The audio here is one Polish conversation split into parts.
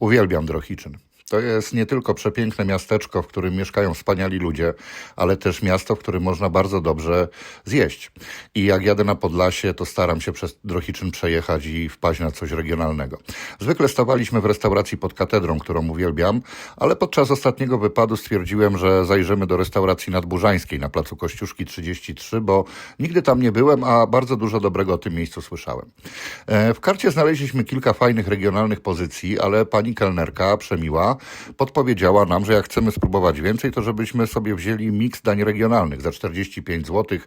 Uwielbiam Drohiczyn. To jest nie tylko przepiękne miasteczko, w którym mieszkają wspaniali ludzie, ale też miasto, w którym można bardzo dobrze zjeść. I jak jadę na Podlasie, to staram się przez Drohiczyn przejechać i wpaść na coś regionalnego. Zwykle stawaliśmy w restauracji pod katedrą, którą uwielbiam, ale podczas ostatniego wypadu stwierdziłem, że zajrzymy do restauracji nadburzańskiej na placu Kościuszki 33, bo nigdy tam nie byłem, a bardzo dużo dobrego o tym miejscu słyszałem. E, W karcie znaleźliśmy kilka fajnych regionalnych pozycji, ale pani kelnerka, przemiła, podpowiedziała nam, że jak chcemy spróbować więcej, to żebyśmy sobie wzięli miks dań regionalnych za 45 zł.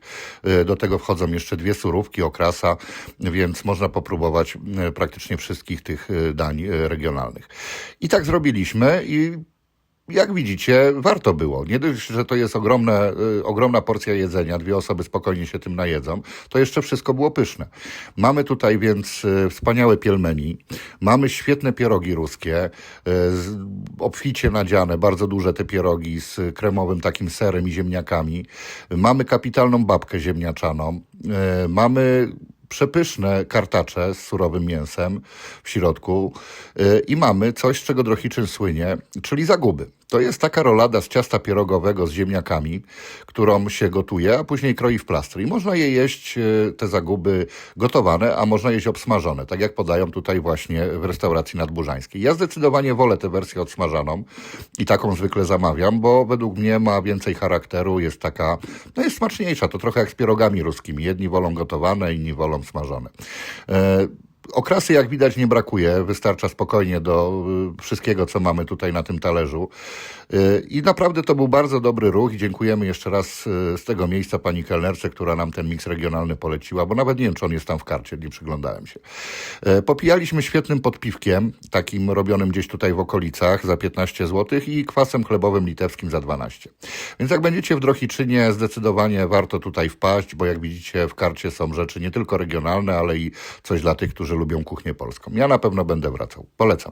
Do tego wchodzą jeszcze dwie surówki, okrasa, więc można popróbować e, praktycznie wszystkich tych e, dań e, regionalnych. I tak zrobiliśmy i jak widzicie, warto było. Nie dość, że to jest ogromne, y, ogromna porcja jedzenia, dwie osoby spokojnie się tym najedzą, to jeszcze wszystko było pyszne. Mamy tutaj więc y, wspaniałe pielmeni, mamy świetne pierogi ruskie, z- obficie nadziane, bardzo duże te pierogi z kremowym takim serem i ziemniakami. Mamy kapitalną babkę ziemniaczaną, y, mamy przepyszne kartacze z surowym mięsem w środku yy, i mamy coś, z czego Drohiczyn słynie, czyli zaguby. To jest taka rolada z ciasta pierogowego z ziemniakami, którą się gotuje, a później kroi w plastry. I można je jeść, yy, te zaguby gotowane, a można jeść obsmażone, tak jak podają tutaj właśnie w restauracji nadburzańskiej. Ja zdecydowanie wolę tę wersję odsmażaną i taką zwykle zamawiam, bo według mnie ma więcej charakteru, jest taka, no jest smaczniejsza, to trochę jak z pierogami ruskimi. Jedni wolą gotowane, inni wolą smażone. Okrasy, jak widać, nie brakuje. Wystarcza spokojnie do y, wszystkiego, co mamy tutaj na tym talerzu. Y, I naprawdę to był bardzo dobry ruch i dziękujemy jeszcze raz y, z tego miejsca pani kelnerce, która nam ten miks regionalny poleciła, bo nawet nie wiem, czy on jest tam w karcie, nie przyglądałem się. Popijaliśmy świetnym podpiwkiem, takim robionym gdzieś tutaj w okolicach za 15 zł i kwasem chlebowym litewskim za 12. Więc jak będziecie w Drohiczynie, zdecydowanie warto tutaj wpaść, bo jak widzicie w karcie są rzeczy nie tylko regionalne, ale i coś dla tych, którzy lubią kuchnię polską. Ja na pewno będę wracał. Polecam.